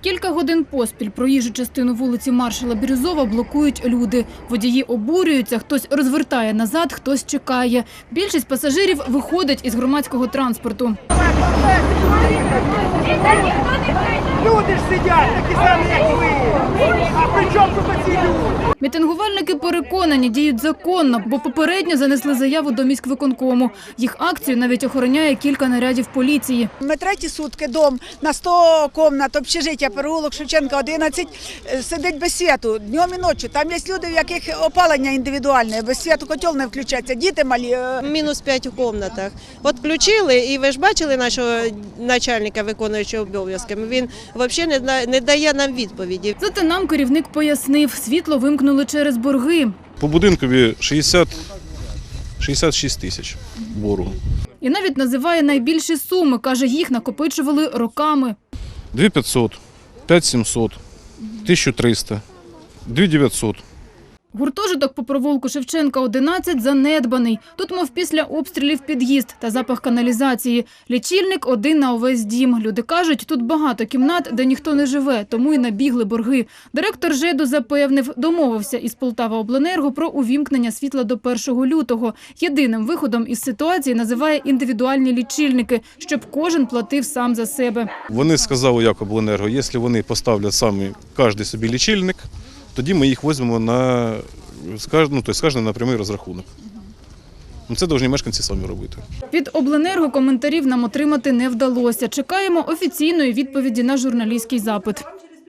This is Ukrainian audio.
Кілька годин поспіль проїжджу частину вулиці Маршала Бірюзова блокують люди. Водії обурюються, хтось розвертає назад, хтось чекає. Більшість пасажирів виходить із громадського транспорту. Люди ж сидять, такі самі, як ви. А при чому тут ці люди? Мітингувальники переконані, діють законно, бо попередньо занесли заяву до міськвиконкому. Їх акцію навіть охороняє кілька нарядів поліції. Ми треті сутки дом на 100 комнат, общежиття, переулок Шевченка 11, е, сидить без світу днем і ночі. Там є люди, в яких опалення індивідуальне, без світу котел не включається, діти малі. е, Мінус 5 у комнатах. От включили, і ви ж бачили нашого начальника, виконуючого обов'язками. Він взагалі не, да- не дає нам відповіді. Зате нам керівник пояснив, світло вимкнули через борги. По будинкові 60, 66 тисяч боргу. І навіть називає найбільші суми. Каже, їх накопичували роками. 2500, 5700, 1300, 2900. Гуртожиток по провулку Шевченка 11 занедбаний. Тут, мов після обстрілів під'їзд та запах каналізації. Лічильник один на увесь дім. Люди кажуть, тут багато кімнат, де ніхто не живе, тому й набігли борги. Директор ЖЕДу запевнив, домовився із Полтава Обленерго про увімкнення світла до 1 лютого. Єдиним виходом із ситуації називає індивідуальні лічильники, щоб кожен платив сам за себе. Вони сказали Якобленерго, якщо вони поставлять самі кожен собі лічильник, тоді ми їх візьмемо на ну, тобто, на прямий розрахунок. Ну, Це повинні мешканці самі робити. Від обленерго коментарів нам отримати не вдалося. Чекаємо офіційної відповіді на журналістський запит.